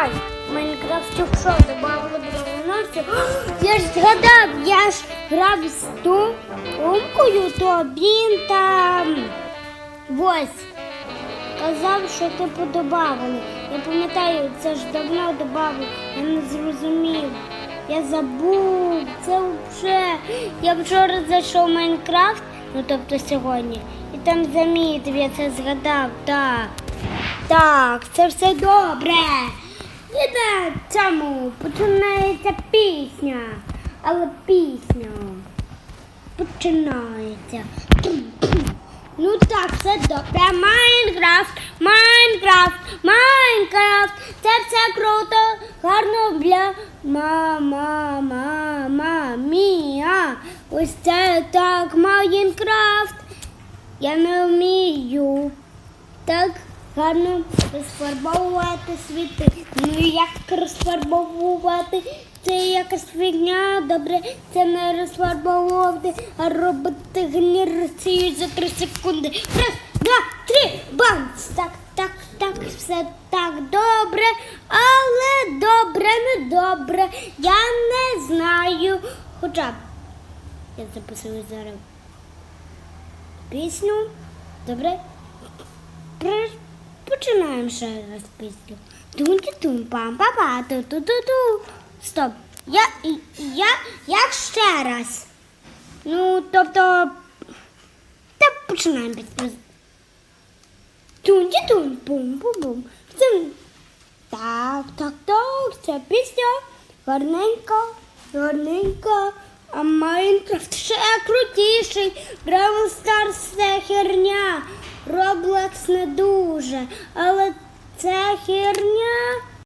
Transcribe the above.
Май, Майнкрафт що добавили броносів. Я ж згадав, я ж грав з тумкою, то він там ось. Казав, що типу добавили. Я пам'ятаю, це ж давно добавили. Я не зрозумів. Я забув. Це вже. Я вчора зайшов в Майнкрафт, ну тобто сьогодні, і там замітив, я це згадав, так. Так, це все добре. І на цьому починається пісня. Але пісня починається. Ну так, все добре. Майнкрафт, Майнкрафт, Майнкрафт. Це все круто, гарно для мама, мама, мія. Ось це так, Майнкрафт. Я не вмію так гарно розфарбовувати світи. Ну як розфарбовувати? Це якась фігня, добре, це не розфарбовувати, а робити генерацію за три секунди. Раз, два, три, бамс! Так, так, так, все так добре, але добре, не добре. Я не знаю. Хоча б я записую зараз пісню. Добре? Починаємо ще раз пісню. Тун-тун, пам па па ту ту ту ту Стоп. Я, я, як ще раз? Ну, тобто. Та починаємо пісню. Тун-тун, пум-пум-пум. Так, так, так, це пісня. Гарненька, гарненька. А Майнкрафт ще крутіший. Бравл Старс це херня дуже, але це херня.